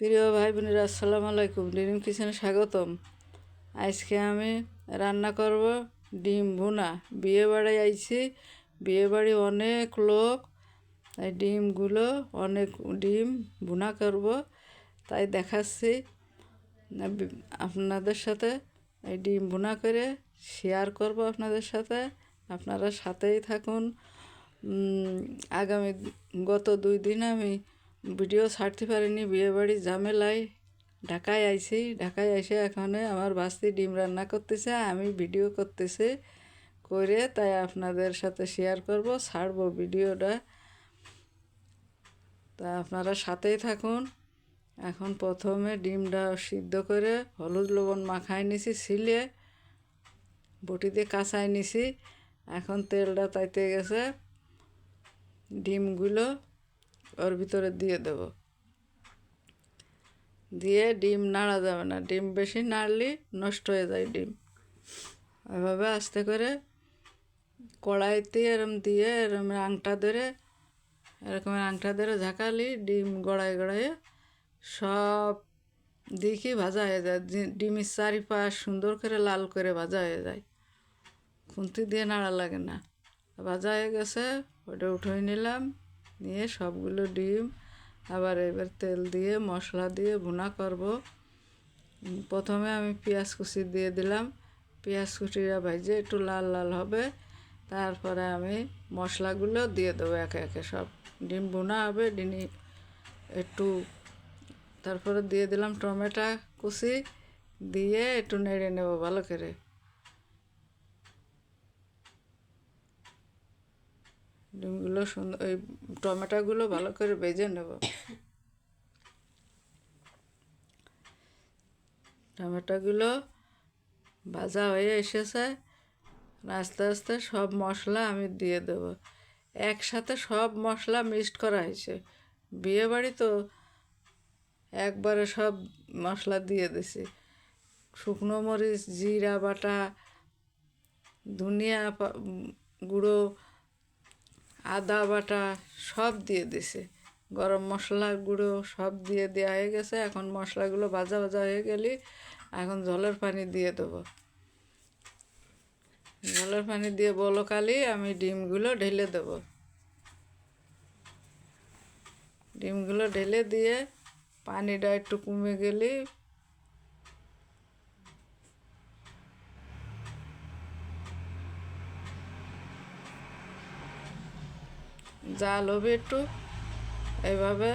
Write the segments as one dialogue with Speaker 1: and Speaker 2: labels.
Speaker 1: প্রিয় ভাই বোনেরা আসসালামু আলাইকুম। ডিম কিচেনে স্বাগতম। আজকে আমি রান্না করব ডিম ভুনা। বিয়ে বাড়ি আইছি। বিয়ে বাড়ি অনেক লোক, তাই ডিমগুলো অনেক ডিম ভুনা করব। তাই দেখাচ্ছি আপনাদের সাথে এই ডিম ভুনা করে শেয়ার করব আপনাদের সাথে। আপনারা সাথেই থাকুন। আগামী, গত দুই দিন আমি ভিডিও ছাড়তে পারিনি, বিয়েবাড়ি ঝামেলায় ঢাকায় আইছি। ঢাকায় এসে এখানে আমার বাস্তি ডিম রান্না করতেছে, আমি ভিডিও করতেছি করে তাই আপনাদের সাথে শেয়ার করব, ছাড়বো ভিডিওটা। তা আপনারা সাথেই থাকুন। এখন প্রথমে ডিমটা সিদ্ধ করে হলুদ লবণ মাখাই নিছি ছিলে বটি দিয়ে কাঁচাই নিছি। এখন তেলটা তাইতে গেছে। ডিমগুলো ওর ভিতরে দিয়ে দেব। দিয়ে ডিম নাড়া যাবে না। ডিম বেশি নাড়লে নষ্ট হয়ে যায় ডিম। এভাবে আস্তে করে কড়াইতে এরম দিয়ে এরম আংটা ধরে, এরকম আংটা ধরে ঝাঁকালি, ডিম গড়ায় গড়ায় সব দিকই ভাজা হয়ে যায়। ডিমের চারিপাশ সুন্দর করে লাল করে ভাজা হয়ে যায়। খুন্তি দিয়ে নাড়া লাগে না। ভাজা হয়ে গেছে, ওটা উঠিয়ে নিলাম। নিয়ে সবগুলো ডিম, আবার এবার তেল দিয়ে, মশলা দিয়ে ভুনা করব। প্রথমে আমি পেঁয়াজ কুচি দিয়ে দিলাম। পেঁয়াজ কুচিটা ভাজে একটু লাল লাল হবে। তারপরে আমি মশলাগুলো দিয়ে দেবো একে একে। সব ডিম বোনা হবে, ডিমি একটু, তারপরে দিয়ে দিলাম টমেটো কুচি। দিয়ে একটু নেড়ে নেব ভালো করে। ডিমগুলো সুন্দর, ওই টমেটোগুলো ভালো করে ভেজে নেব। টমেটোগুলো ভাজা হয়ে এসেছে। আস্তে আস্তে সব মশলা আমি দিয়ে দেব। একসাথে সব মশলা মিক্সড করা হয়েছে। বিয়ে বাড়ি তো একবারে সব মশলা দিয়ে দিছি। শুকনো মরিচ, জিরা বাটা, ধনিয়া গুঁড়ো আদা বাটা সব দিয়ে দিছে। গরম মশলা গুঁড়ো সব দিয়ে দেওয়া হয়ে গেছে। এখন মশলাগুলো ভাজা ভাজা হয়ে গেলে এখন জলের পানি দিয়ে দেবো। জলের পানি দিয়ে বলো কালি আমি ডিমগুলো ঢেলে দেবো। ডিমগুলো ঢেলে দিয়ে পানিটা একটু কমে গেলে জাল হবে একটু এইভাবে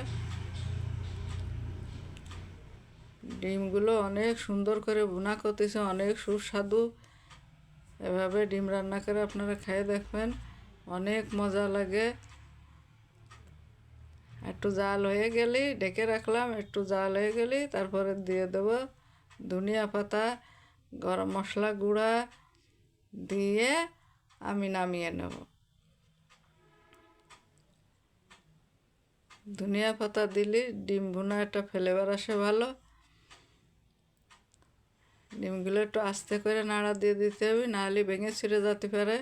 Speaker 1: ডিমগুলো অনেক সুন্দর করে বোনা করতেছে, অনেক সুস্বাদু। এভাবে ডিম রান্না করে আপনারা খেয়ে দেখবেন, অনেক মজা লাগে। একটু জাল হয়ে গেলেই ডেকে রাখলাম, একটু জাল হয়ে গেলেই তারপরে দিয়ে দেব ধনিয়া পাতা, গরম মশলা গুঁড়া দিয়ে আমি নামিয়ে নেব। ধনিয়া পাতা দিলে, ডিম ভুনা একটা ফ্লেভার আসে ভালো। ডিমগুলো একটু আস্তে করে নাড়া দিয়ে দিতে হবে, নাহলে ভেঙে ছিঁড়ে যেতে পারে।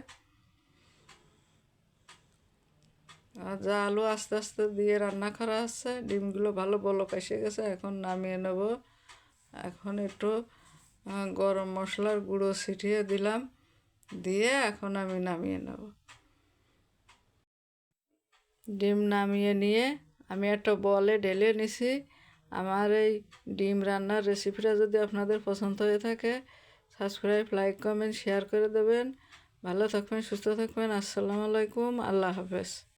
Speaker 1: আর যা আলু আস্তে আস্তে দিয়ে রান্না করা আছে, ডিমগুলো ভালো বলক এসে গেছে, এখন নামিয়ে নেব। এখন একটু গরম মশলার গুঁড়ো ছিটিয়ে দিলাম, দিয়ে এখন আমি নামিয়ে নেব। ডিম নামিয়ে নিয়ে আমি একটা বলে ঢেলে নিছি। আমার এই ডিম রান্নার রেসিপিটা যদি আপনাদের পছন্দ হয়ে থাকে সাবস্ক্রাইব লাইক কমেন্ট শেয়ার করে দেবেন। ভালো থাকবেন, সুস্থ থাকবেন। আসসালামু আলাইকুম। আল্লাহ হাফেজ।